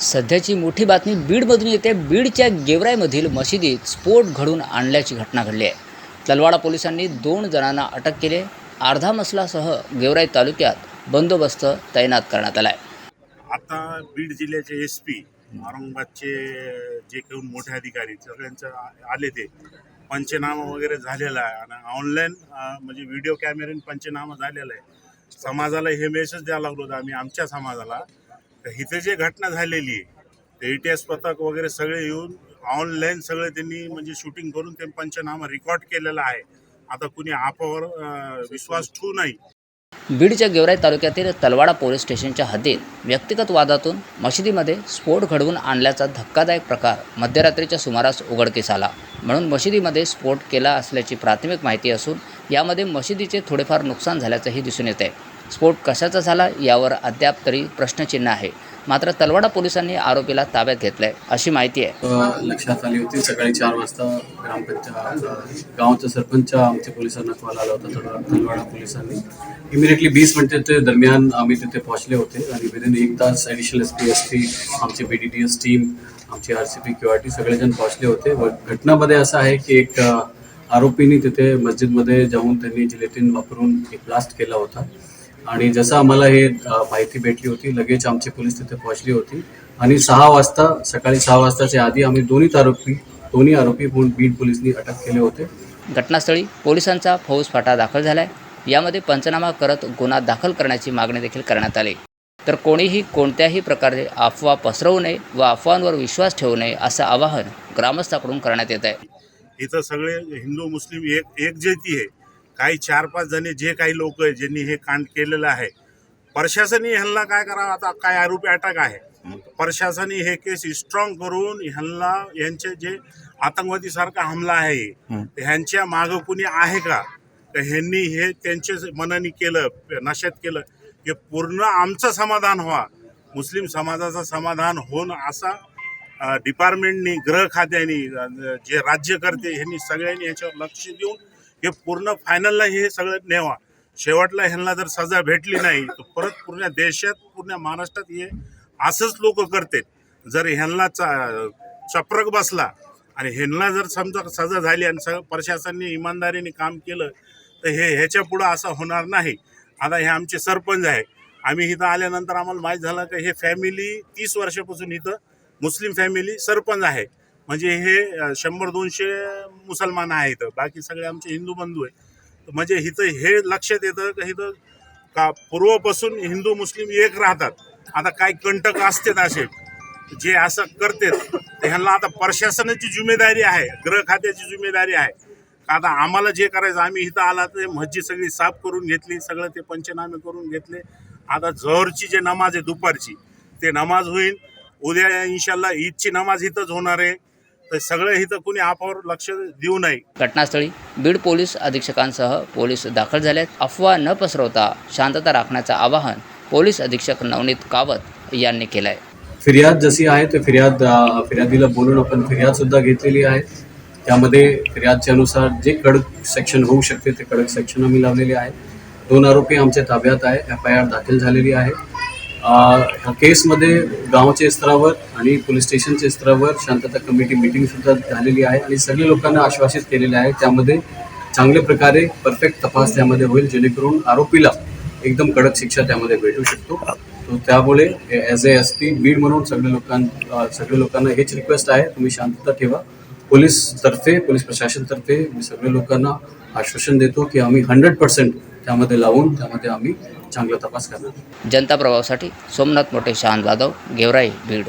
सध्याची मोठी बातमी बीडमधून येते. बीडच्या गेवराईमधील मशिदीत स्फोट घडून आणल्याची घटना घडली आहे. तलवाडा पोलिसांनी दोन जणांना अटक केली आहे. अर्धा मसलासह गेवराई तालुक्यात बंदोबस्त तैनात करण्यात आला आहे. आता बीड जिल्ह्याचे एस पी औरंगाबादचे जे काही मोठे अधिकारी सगळ्यांचं आले ते. पंचनामा वगैरे झालेला आहे. आणि ऑनलाईन म्हणजे व्हिडिओ कॅमेऱ्याने पंचनामा झालेला आहे. समाजाला हे मेसेज द्यायला लागलो होतो आम्ही आमच्या समाजाला. तर इथे जे घटना झालेली आहे ते इतिहास पथक वगैरे सगळे येऊन ऑनलाईन सगळे त्यांनी म्हणजे शूटिंग करून ते पंचनामा रेकॉर्ड केलेला आहे. आता कुणी आपावर विश्वास ठेवू नाही. बीडच्या गेवराई तालुक्यातील तलवाडा पोलीस स्टेशनच्या हद्दीत व्यक्तिगत वादातून मशिदीमध्ये स्फोट घडवून आणल्याचा धक्कादायक प्रकार मध्यरात्रीच्या सुमारास उघडकीस आला. म्हणून मशिदीमध्ये स्फोट केला असल्याची प्राथमिक माहिती असून यामध्ये मशिदीचे थोडेफार नुकसान झाल्याचंही दिसून येत आहे स्फोट कशाचा झाला यावर अद्याप तरी प्रश्नचिन्ह आहे. मात्र तलवाडा पोलिसांनी आरोपीला ताब्यात घेतलंय अशी माहिती आहे. लक्षात आली होती सकाळी चार वाजता ग्रामपंचायत गावाचा सरपंच आमच्या पोलिसांना कॉल आला होता. तलवाडा तलवाडा पोलिसांनी. इमिडिएटली वीस मिनिटाच्या दरम्यान आम्ही तिथे पोहोचले होते आणि विदिन एक तास additional S P S T आमची B D T S team आमची R C P Q R T सगळेजण पोहोचले होते. व घटनामध्ये असं आहे की एक अ, आरोपींनी तिथे मस्जिदमध्ये जाऊन त्यांनी जिलेटिन वापरून एक ब्लास्ट केला होता. आणि जसं आम्हाला हे माहिती भेटली होती लगेच आमची पोलीस तिथे पोहोचली होती. आणि सहा वाजता सकाळी सहा वाजताच्या आधी आम्ही दोन्ही आरोपी दोन्ही आरोपी म्हणून बीड पोलिसांनी अटक केले होते. घटनास्थळी पोलिसांचा फौजफाटा दाखल झालाय. यामध्ये पंचनामा करत गुन्हा दाखल करण्याची मागणी देखील करण्यात आली. तर कोणीही कोणत्याही प्रकारे अफवा पसरवू नये व अफवांवर विश्वास ठेवू नये असं आवाहन ग्रामस्थाकडून करण्यात येत आहे. इथं सगळे हिंदू मुस्लिम एक एकजेती आहे. काही चार पाच जणी जे काही लोक आहे ज्यांनी हे कांड केलेलं आहे प्रशासनाने ह्यांना काय करावं? आता काय आरोपी अटक आहे? प्रशासनाने हे केस स्ट्रॉंग करून ह्यांना यांचे जे आतंकवादी सारखा हमला आहे ह्यांच्या मागं कुणी आहे का? तर ह्यांनी हे त्यांच्या मनाने केलं नशेत केलं की पूर्ण आमचं समाधान व्हा. मुस्लिम समाजाचं समाधान होऊन असा डिपार्टमेंटनी गृह खात्याने जे राज्यकर्ते ह्यांनी सगळ्यांनी ह्याच्यावर लक्ष देऊन हे पूर्ण फायनलला हे सगळं नेवा शेवटला ह्यांना जर सजा भेटली नाही तर परत पूर्ण देशात पूर्ण महाराष्ट्रात हे असंच लोक करते जर ह्यांना चा चप्रक बसला आणि ह्यांना जर समजा सजा झाली आणि सगळं प्रशासनाने इमानदारीने काम केलं तर हे ह्याच्या पुढं असं होणार नाही. आता हे आमचे सरपंच आहे. आम्ही इथं आल्यानंतर आम्हाला माहीत झालं की हे फॅमिली तीस वर्षापासून इथं मुस्लिम फॅमिली सरपंच आहे. म्हणजे हे शंभर दोनशे मुसलमान आहेत बाकी सगळे आमचे हिंदू बंधू आहे तर म्हणजे इथं हे लक्षात येतं की इथं का पूर्वपासून हिंदू मुस्लिम एक राहतात? आता काही कंटक असतात असे जे असं करतात ह्यांना आता प्रशासनाची जिम्मेदारी आहे गृह खात्याची जिम्मेदारी आहे. का आता आम्हाला जे करायचं आम्ही इथं आला ते मस्जिद सगळी साफ करून घेतली सगळं ते पंचनामे करून घेतले. आता जहरची जे नमाज आहे दुपारची ते नमाज होईल उद्या इन्शाल्ला ईदची नमाज इथंच होणार आहे. तर सगळं इथं कुणी आपावर लक्ष देऊ नये. घटनास्थळी बीड पोलीस अधीक्षकांसह पोलीस दाखल झाले आहेत अफवा न पसरवता शांतता राखण्याचं आवाहन पोलीस अधीक्षक नवनीत कावत यांनी केलं आहे फिर्याद जशी आहे ते फिर्याद फिर्यादीला बोलून आपण फिर्याद सुद्धा घेतलेली आहे. त्यामध्ये फिर्यादच्या अनुसार जे कडक सेक्शन होऊ शकते ते कडक सेक्शन आम्ही लावलेले आहे. दोन आरोपी आमच्या ताब्यात आहे. एफ आय आर दाखल झालेली आहे. केसमध्ये गावच्या स्तरावर आणि पोलीस स्टेशनच्या स्तरावर शांतता कमिटी मिटिंगसुद्धा झालेली आहे आणि सगळे लोकांना आश्वासित केलेले आहे. त्यामध्ये चांगल्या प्रकारे परफेक्ट तपास त्यामध्ये होईल जेणेकरून आरोपीला एकदम कडक शिक्षा त्यामध्ये भेटू शकतो. तो त्यामुळे as A S P Beed म्हणून सगळ्या लोकां सगळ्या लोकांना हेच रिक्वेस्ट आहे तुम्ही शांतता ठेवा. पोलीसतर्फे पोलीस प्रशासनतर्फे मी सगळ्या लोकांना आश्वासन देतो की आम्ही हंड्रेड पर्सेंट त्यामध्ये लावून त्यामध्ये आम्ही चांगला तपास करणार. जनता प्रभावासाठी सोमनाथ मोठे शहान जाधव गेवराई बीड.